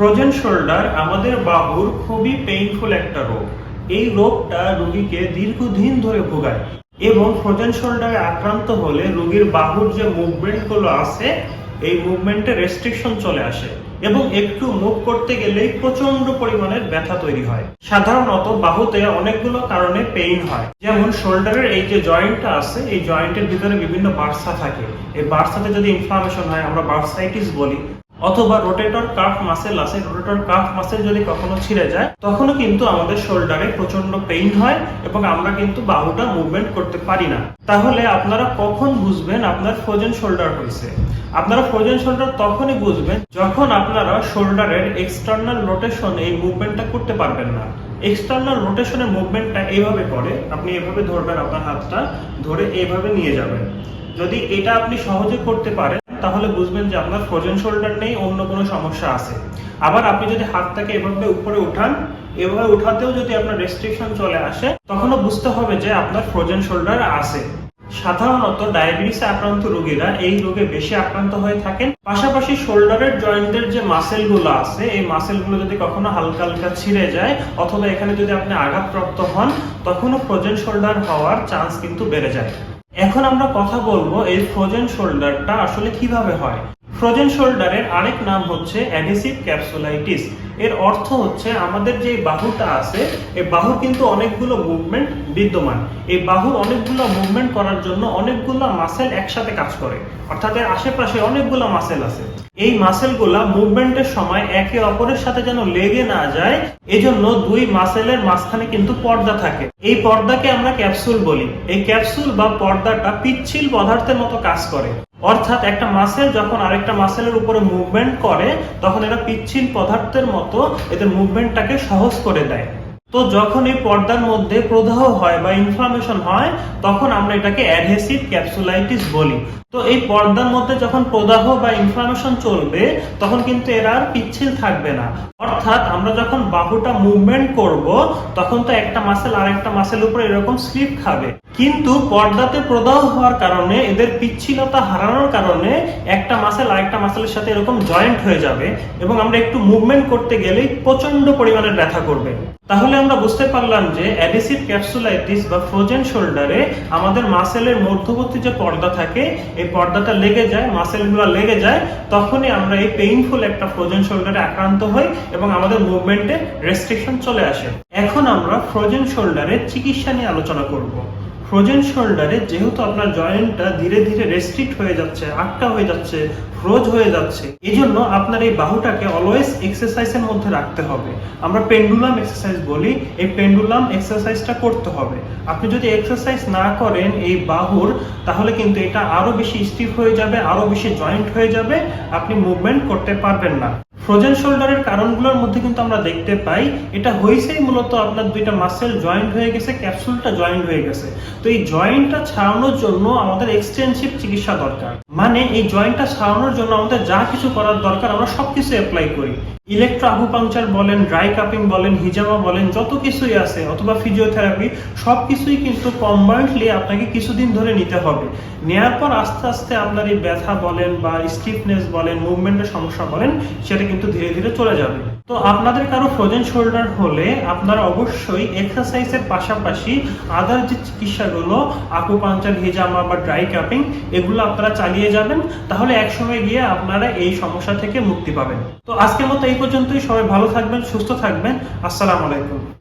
Frozen shoulder আমাদের বাহুর খুবই পেইনফুল একটা রোগ। এই রোগটা রোগীকে দীর্ঘদিন ধরে ভোগায় এবং ফ্রোজেন শোল্ডারে আক্রান্ত হলে রোগীর বাহুর যে মুভমেন্টগুলো আছে, এই মুভমেন্টে রেস্ট্রিকশন চলে আসে এবং একটু মুভ করতে গেলেই প্রচণ্ড পরিমাণের ব্যথা তৈরি হয়। সাধারণত বাহুতে অনেকগুলো কারণে পেইন হয়। যেমন শোল্ডারের এই যে জয়েন্টটা আছে, এই জয়েন্টের ভিতরে বিভিন্ন বার্সা থাকে। এই বার্সাতে যদি ইনফ্লামেশন হয়, আমরা বার্সাইটিস বলি। অথবা রোটেটর কাফ মাসেল আছে রোটেটর কাফ মাসেল যদি কখনো ছিঁড়ে যায়, তখনও কিন্তু আমাদের শোল্ডারে প্রচণ্ড পেইন হয় এবং আমরা কিন্তু বাহুটা মুভমেন্ট করতে পারি না। তাহলে আপনারা কখন বুঝবেন আপনার ফ্রোজেন শোল্ডার হয়েছে? আপনারা ফ্রোজেন শোল্ডার তখনই বুঝবেন যখন আপনারা শোল্ডারের এক্সটার্নাল রোটেশন এই মুভমেন্টটা করতে পারবেন না। এক্সটার্নাল রোটেশনের মুভমেন্টটা এইভাবে করে, আপনি এভাবে ধরবেন আপনার হাতটা, ধরে এইভাবে নিয়ে যাবেন। যদি এটা আপনি সহজে করতে পারেন তাহলে বুঝবেন যে আপনার ফ্রোজেন শোল্ডার নেই, অন্য কোনো সমস্যা আছে। আবার আপনি যদি হাতটাকে এভাবে উপরে উঠান, এভাবে উঠাতেও যদি আপনার রেস্ট্রিকশন চলে আসে, তখনও বুঝতে হবে যে আপনার ফ্রোজেন শোল্ডার আছে। সাধারণত ডায়াবেটিসে আক্রান্ত রোগীরা এই রোগে বেশি আক্রান্ত হয়ে থাকেন। পাশাপাশি শোল্ডারের জয়েন্টের যে মাসেলগুলো আছে, এই মাসেলগুলো যদি কখনো হালকা হালকা ছিঁড়ে যায়, অথবা এখানে যদি আপনি আঘাতপ্রাপ্ত হন, তখনও ফ্রোজেন শোল্ডার হওয়ার চান্স কিন্তু বেড়ে যায়। এখন আমরা কথা বলব এই ফ্রোজেন শোল্ডারটা আসলে কীভাবে হয়। ফ্রোজেন শোল্ডারের আরেক নাম হচ্ছে অ্যাডিসিভ ক্যাপসুলাইটিস। এর অর্থ হচ্ছে আমাদের যে বাহুটা আছে এই বাহুর কিন্তু অনেকগুলো মুভমেন্ট বিদ্যমান। এই বাহুর অনেকগুলো মুভমেন্ট করার জন্য অনেকগুলো মাসেল একসাথে কাজ করে। অর্থাৎ এর আশেপাশে অনেকগুলো মাসেল আছে। এই মাসেলগুলা মুভমেন্টের সময় একে অপরের সাথে যেন লেগে না যায়, এজন্য দুই মাসেলের মাঝখানে কিন্তু পর্দা থাকে। এই পর্দাকে আমরা ক্যাপসুল বলি। এই ক্যাপসুল বা পর্দাটা পিচ্ছিল পদার্থের মতো কাজ করে। অর্থাৎ একটা মাসেল যখন আরেকটা মাসেলের উপরে মুভমেন্ট করে, তখন এরা পিচ্ছিল পদার্থের মতো এদের মুভমেন্টটাকে সহজ করে দেয়। তো যখন এই পর্দার মধ্যে প্রদাহ হয় বা ইনফ্লামেশন হয়, তখন আমরা এটাকে অ্যাডহেসিভ ক্যাপসুলাইটিস বলি। তো এই পর্দার মধ্যে যখন প্রদাহ বা ইনফ্লামেশন চলবে, তখন কিন্তু এরা আর পিচ্ছিল থাকবে না। অর্থাৎ আমরা যখন বাহুটা মুভমেন্ট করব, তখন তো একটা মাসেল আরেকটা মাসেল উপরে এরকম স্লিপ খাবে। কিন্তু পর্দাতে প্রদাহ হওয়ার কারণে, এদের পিচ্ছিলতা হারানোর কারণে একটা মাসেল আরেকটা মাসেলের সাথে এরকম জয়েন্ট হয়ে যাবে এবং আমরা একটু মুভমেন্ট করতে গেলেই প্রচণ্ড পরিমাণে ব্যথা করবে। তাহলে আমরা বুঝতে পারলাম যে অ্যাডিসিভ ক্যাপসুলাইটিস বা ফ্রোজেন শোল্ডারে আমাদের মাসেলের মধ্যবর্তী যে পর্দা থাকে, এই পর্দাটা লেগে যায় মাসেলগুলো লেগে যায়, তখনই আমরা এই পেইনফুল একটা ফ্রোজেন শোল্ডারে আক্রান্ত হই এবং আমাদের মুভমেন্টে রেস্ট্রিকশন চলে আসে। এখন আমরা ফ্রোজেন শোল্ডারের চিকিৎসা নিয়ে আলোচনা করব। ফ্রোজেন শোল্ডারে যেহেতু আপনার জয়েন্টটা ধীরে ধীরে রেস্ট্রিক্ট হয়ে যাচ্ছে, আটকা হয়ে যাচ্ছে ফ্রোজ হয়ে যাচ্ছে এই জন্য আপনার এই বাহুটাকে অলওয়েজ এক্সারসাইজের মধ্যে রাখতে হবে। আমরা পেন্ডুলাম এক্সারসাইজ বলি, এই পেন্ডুলাম এক্সারসাইজটা করতে হবে। আপনি যদি এক্সারসাইজ না করেন এই বাহুর, তাহলে কিন্তু এটা আরও বেশি স্টিফ হয়ে যাবে, আরও বেশি জয়েন্ট হয়ে যাবে, আপনি মুভমেন্ট করতে পারবেন না। ফ্রোজেন শোল্ডারের কারণগুলোর মধ্যে কিন্তু আমরা দেখতে পাই, এটা হয়েছেই মূলত আপনার দুইটা মাসেল জয়েন্ট হয়ে গেছে ক্যাপসুলটা জয়েন্ট হয়ে গেছে। তো এই জয়েন্টটা ছাড়ানোর জন্য আমাদের এক্সটেন্সিভ চিকিৎসা দরকার। মানে এই জয়েন্টটা ছাড়ানোর জন্য আমাদের যা কিছু করার দরকার, আমরা সবকিছু অ্যাপ্লাই করি। ইলেকট্রো আকুপাংচার বলেন ড্রাই কাপিং বলেন হিজামা বলেন, যত কিছুই আছে, অথবা ফিজিওথেরাপি সব কিছুই কিন্তু কম্বাইন্ডলি আপনাকে কিছুদিন ধরে নিতে হবে। নেয়ার পর আস্তে আস্তে আপনার এই ব্যথা বলেন বা স্টিফনেস বলেন মুভমেন্টের সমস্যা বলেন, সেটা কিন্তু ধীরে ধীরে চলে যাবে। তো আপনাদের কারও ফ্রোজেন শোল্ডার হলে আপনারা অবশ্যই এক্সারসাইজের পাশাপাশি আদার যে চিকিৎসাগুলো আকুপাঞ্চার হিজামা বা ড্রাই ক্যাপিং এগুলো আপনারা চালিয়ে যাবেন। তাহলে একসময় গিয়ে আপনারা এই সমস্যা থেকে মুক্তি পাবেন। তো আজকের মতো এই পর্যন্তই। সবাই ভালো থাকবেন, সুস্থ থাকবেন। আসসালামু আলাইকুম।